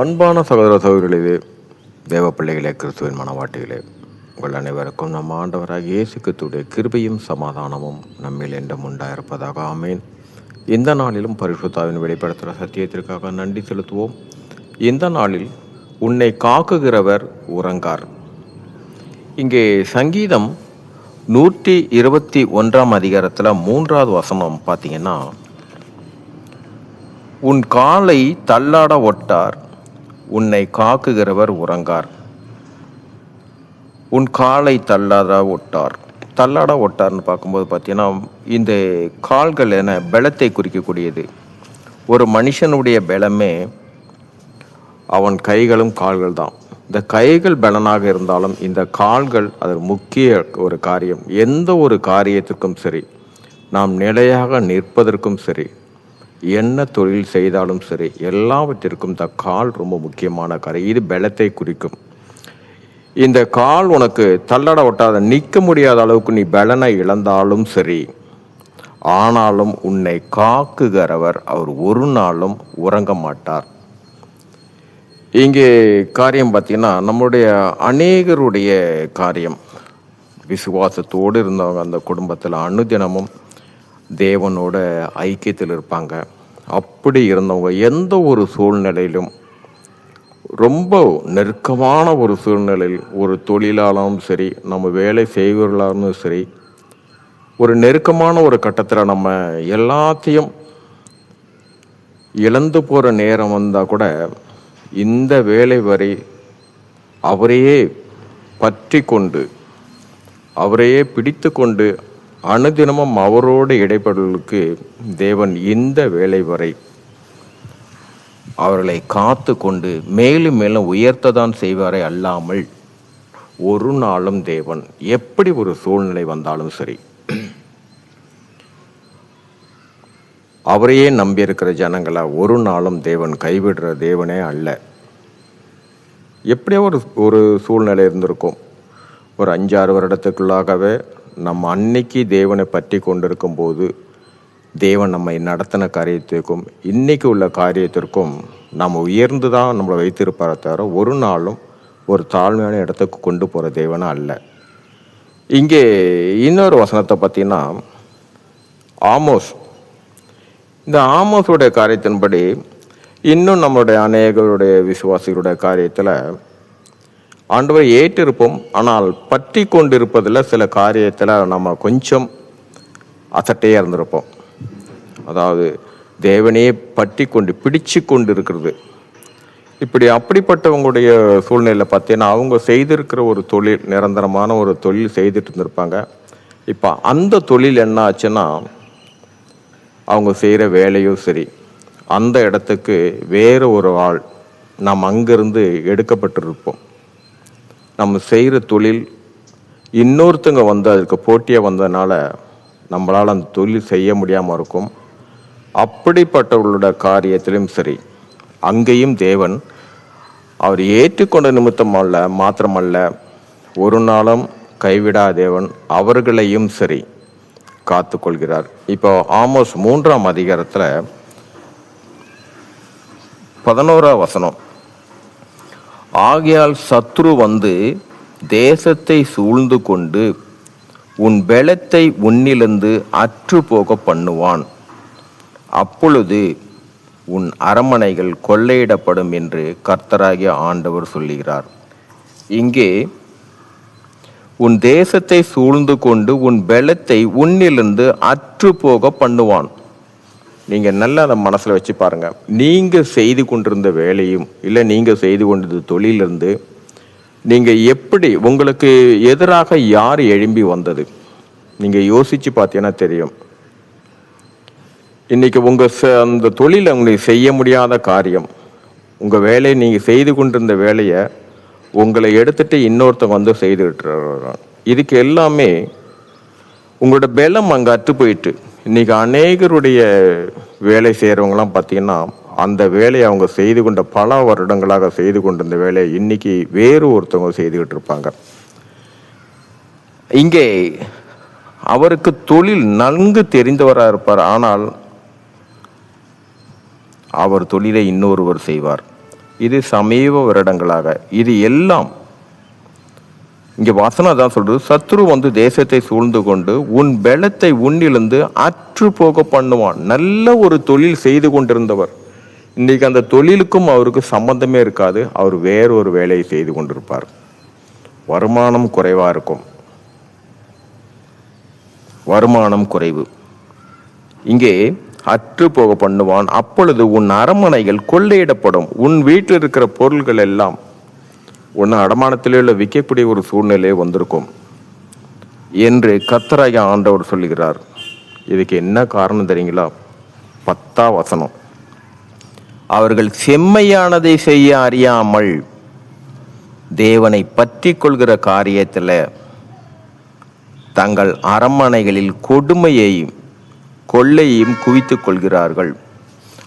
அன்பான சகோதர சகோதரிகளே தேவ பிள்ளைகளே கிறிஸ்துவின் மனவாட்டிகளே உங்கள் அனைவருக்கும் நம் ஆண்டவராக இயேசுக்கத்துடைய கிருபையும் சமாதானமும் நம்மில் என்றும் உண்டாயிருப்பதாக ஆமேன். இந்த நாளிலும் பரிசுத்தாவின் வெளிப்படுத்துகிற சத்தியத்திற்காக நன்றி செலுத்துவோம். இந்த நாளில் உன்னை காக்குகிறவர் உறங்கார். இங்கே சங்கீதம் நூற்றி இருபத்தி ஒன்றாம் அதிகாரத்தில் மூன்றாவது வசனம் பார்த்தீங்கன்னா உன் காலை தள்ளாட ஒட்டார் உன்னை காக்குகிறவர் உறங்கார். உன் காலை தள்ளாத ஒட்டார். தள்ளாட ஒட்டார்னு பார்க்கும்போது பார்த்தீங்கன்னா இந்த கால்கள் என பலத்தை குறிக்கக்கூடியது. ஒரு மனுஷனுடைய பலமே அவன் கைகளும் கால்கள் தான். இந்த கைகள் பலனாக இருந்தாலும் இந்த கால்கள் அது முக்கிய ஒரு காரியம். எந்த ஒரு காரியத்திற்கும் சரி நாம் நிலையாக நிற்பதற்கும் சரி என்ன தொழில் செய்தாலும் சரி எல்லாவற்றிற்கும் இந்த கால் ரொம்ப முக்கியமான காரியம். இது பலத்தை குறிக்கும். இந்த கால் உனக்கு தள்ளட ஒட்டாத நிற்க முடியாத அளவுக்கு நீ பலனை இழந்தாலும் சரி ஆனாலும் உன்னை காக்குகிறவர் அவர் ஒரு நாளும் உறங்க மாட்டார். இங்கே காரியம் பார்த்தீங்கன்னா நம்முடைய அநேகருடைய காரியம். விசுவாசத்தோடு இருந்தவங்க அந்த குடும்பத்தில் அனுதினமும் தேவனோட ஐக்கியத்தில் இருப்பாங்க. அப்படி இருந்தவங்க எந்த ஒரு சூழ்நிலையிலும் ரொம்ப நெருக்கமான ஒரு சூழ்நிலையில் ஒரு தொழிலாளரும் சரி நம்ம வேலை செய்வர்களாலும் சரி ஒரு நெருக்கமான ஒரு கட்டத்தில் நம்ம எல்லாத்தையும் இழந்து போகிற நேரம் வந்தால் கூட இந்த வேலை வரை அவரையே பற்றி கொண்டு அவரையே பிடித்து கொண்டு அனுதினமும் அவரோடு இடைப்படலுக்கு தேவன் இந்த வேலை வரை அவர்களை காத்து கொண்டு மேலும் மேலும் உயர்த்ததான் செய்வாரே அல்லாமல் ஒரு நாளும் தேவன் எப்படி ஒரு சூழ்நிலை வந்தாலும் சரி. அவரையே நம்பியிருக்கிற ஜனங்களை ஒரு நாளும் தேவன் கைவிடுற தேவனே அல்ல. எப்படியோ ஒரு ஒரு சூழ்நிலை இருந்திருக்கும். ஒரு அஞ்சாறு வருடத்துக்குள்ளாகவே நம்ம அன்னைக்கு தேவனை பற்றி கொண்டிருக்கும் போது தேவன் நம்மை நடத்தின காரியத்திற்கும் இன்னைக்கு உள்ள காரியத்திற்கும் நம்ம உயர்ந்து தான் நம்மளை வைத்திருப்பார தவிர ஒரு நாளும் ஒரு தாழ்மையான இடத்துக்கு கொண்டு போகிற தேவனா அல்ல. இங்கே இன்னொரு வசனத்தை பார்த்தீங்கன்னா ஆமோஸ். இந்த ஆமோஸுடைய காரியத்தின்படி இன்னும் நம்மளுடைய அநேகருடைய விசுவாசிகளுடைய காரியத்தில் ஆண்டவர் ஏற்றிருப்போம் ஆனால் பற்றி கொண்டிருப்பதில் சில காரியத்தில் நம்ம கொஞ்சம் அசட்டையாக இருந்திருப்போம். அதாவது தேவனையே பற்றி கொண்டு பிடிச்சு கொண்டு இருக்கிறது இப்படி அப்படிப்பட்டவங்களுடைய சூழ்நிலை பார்த்தீங்கன்னா அவங்க செய்திருக்கிற ஒரு தொழில் நிரந்தரமான ஒரு தொழில் செய்துட்டு இருந்திருப்பாங்க. இப்போ அந்த தொழில் என்ன ஆச்சுன்னா அவங்க செய்கிற வேலையும் சரி அந்த இடத்துக்கு வேறு ஒரு ஆள் நாம் அங்கேருந்து எடுக்கப்பட்டிருப்போம். நம்ம செய்கிற தொழில் இன்னொருத்தங்க வந்து அதுக்கு போட்டியாக வந்ததுனால நம்மளால் அந்த தொழில் செய்ய முடியாமல் இருக்கும். அப்படிப்பட்டவர்களோட காரியத்திலும் சரி அங்கேயும் தேவன் அவர் ஏற்றுக்கொண்ட நிமித்தம் அல்ல மாத்திரமல்ல ஒரு நாளும் கைவிடா தேவன் அவர்களையும் சரி காத்துக்கொள்கிறார். இப்போ ஆமோஸ் மூன்றாம் அதிகாரத்தில் பதினோரா வசனம். ஆகையால் சத்ரு வந்து தேசத்தை சூழ்ந்து கொண்டு உன் பெலத்தை உன்னிலிருந்து அற்று போக பண்ணுவான். அப்பொழுது உன் அரமனைகள் கொள்ளையிடப்படும் என்று கர்த்தராகிய ஆண்டவர் சொல்லுகிறார். இங்கே உன் தேசத்தை சூழ்ந்து கொண்டு உன் பெலத்தை உன்னிலிருந்து அற்று போக பண்ணுவான். நீங்கள் நல்லா அதை மனசில் வச்சு பாருங்க. நீங்கள் செய்து கொண்டிருந்த வேலையும் இல்லை நீங்கள் செய்து கொண்டிருந்த தொழிலிருந்து நீங்கள் எப்படி உங்களுக்கு எதிராக யார் எழும்பி வந்தது? நீங்கள் யோசித்து பார்த்தீங்கன்னா தெரியும். இன்றைக்கி உங்கள் ச- அந்த தொழில் உங்களுக்கு செய்ய முடியாத காரியம். உங்கள் வேலையை நீங்கள் செய்து கொண்டிருந்த வேலையை உங்களை எடுத்துகிட்டு இன்னொருத்தவங்க வந்து செய்துக்கிட்டு இதுக்கு எல்லாமே உங்களோட பலம் அங்கே அற்று போயிட்டு. இன்றைக்கி அநேகருடைய வேலை செய்கிறவங்களாம் பார்த்தீங்கன்னா அந்த வேலையை அவங்க செய்து கொண்ட பல வருடங்களாக செய்து கொண்டிருந்த வேலையை இன்னைக்கு வேறு ஒருத்தவங்க செய்துக்கிட்டு இருப்பாங்க. இங்கே அவருக்கு தொழில் நன்கு தெரிந்தவராக இருப்பார். ஆனால் அவர் தொழிலை இன்னொருவர் செய்வார். இது சமீப வருடங்களாக. இது எல்லாம் இங்கே வசனம் தான் சொல்றது. சத்ரு வந்து தேசத்தை சூழ்ந்து கொண்டு உன் பெலத்தை உன்னிலிருந்து அற்று போக பண்ணுவான். நல்ல ஒரு தொழில் செய்து கொண்டிருந்தவர். இன்றைக்கு அந்த தொழிலுக்கும் அவருக்கு சம்பந்தமே இருக்காது. அவர் வேறொரு வேலையை செய்து கொண்டிருப்பார். வருமானம் குறைவாக இருக்கும். வருமானம் குறைவு. இங்கே அற்று போக பண்ணுவான். அப்பொழுது உன் அரமனைகள் கொள்ளையிடப்படும். உன் வீட்டில் இருக்கிற பொருள்கள் எல்லாம் ஒன்று அடமானத்திலே உள்ள விற்கக்கூடிய ஒரு சூழ்நிலை வந்திருக்கும். என்று கத்தராய ஆண்டவர் சொல்லுகிறார். இதுக்கு என்ன காரணம் தெரியுங்களா? பத்தா வசனம். அவர்கள் செம்மையானதை செய்ய அறியாமல் தேவனை பற்றி கொள்கிற காரியத்தில் தங்கள் அரண்மனைகளில் கொடுமையையும் கொள்ளையும் குவித்துக் கொள்கிறார்கள்.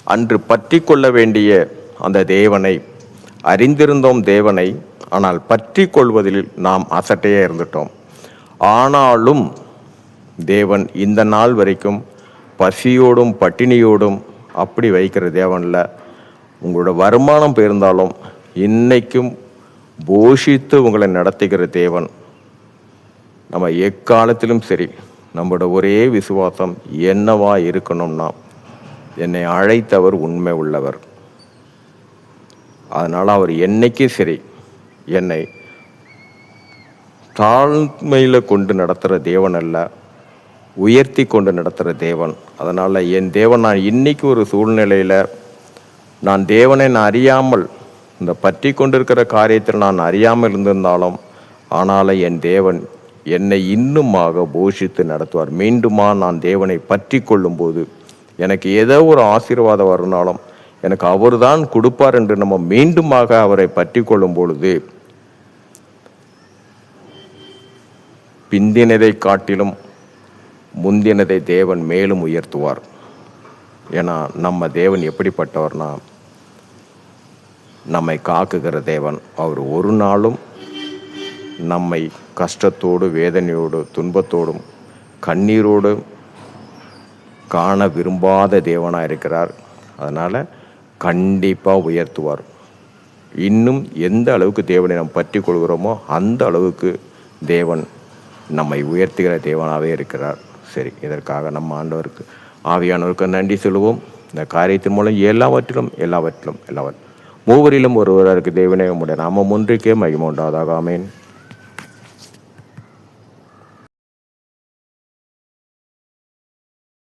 அன்று பற்றி கொள்ள வேண்டிய அந்த தேவனை அறிந்திருந்தோம் தேவனை ஆனால் பற்றி கொள்வதில் நாம் அசட்டையே இருந்துட்டோம். ஆனாலும் தேவன் இந்த நாள் வரைக்கும் பசியோடும் பட்டினியோடும் அப்படி வைக்கிற தேவனில் உங்களோட வருமானம் போயிருந்தாலும் இன்னைக்கும் போஷித்து உங்களை நடத்துகிற தேவன். நம்ம எக்காலத்திலும் சரி நம்மளோட ஒரே விசுவாசம் என்னவா இருக்கணும்னா என்னை அழைத்தவர் உண்மை உள்ளவர். அதனால் அவர் என்னைக்கும் சரி என்னை தாழ்மையில் கொண்டு நடத்துகிற தேவன் அல்ல உயர்த்தி கொண்டு நடத்துகிற தேவன். அதனால் என் தேவன் நான் இன்னைக்கு ஒரு சூழ்நிலையில் நான் தேவனை நான் அறியாமல் இந்த பற்றி கொண்டிருக்கிற காரியத்தில் நான் அறியாமல் இருந்திருந்தாலும் ஆனாலும் என் தேவன் என்னை இன்னுமாக போஷித்து நடத்துவார். மீண்டுமா நான் தேவனை பற்றி கொள்ளும்போது எனக்கு ஏதோ ஒரு ஆசீர்வாதம் வருனாலும் எனக்கு அவர்தான் கொடுப்பார் என்று நம்ம மீண்டுமாக அவரை பற்றி கொள்ளும் பொழுது பிந்தினதை காட்டிலும் முந்தினதை தேவன் மேலும் உயர்த்துவார். ஏன்னா நம்ம தேவன் எப்படிப்பட்டவர்னா நம்மை காக்குகிற தேவன். அவர் ஒரு நாளும் நம்மை கஷ்டத்தோடு வேதனையோடு துன்பத்தோடும் கண்ணீரோடு காண விரும்பாத தேவனாக இருக்கிறார். அதனால் கண்டிப்பாக உயர்த்துவார். இன்னும் எந்த அளவுக்கு தேவனை நாம் பற்றி கொள்கிறோமோ அந்த அளவுக்கு தேவன் நம்மை உயர்த்துகிற தேவனாகவே இருக்கிறார். சரி இதற்காக நம்ம ஆண்டவருக்கு ஆவியானவருக்கு நன்றி சொல்லுவோம். இந்த காரியத்தின் மூலம் எல்லாவற்றிலும் எல்லாவற்றிலும் எல்லாவற்றிலும் மூவரிலும் ஒருவராருக்கு தேவனே உடைய நாமம் ஒன்றுக்கே மகிமை அமேன்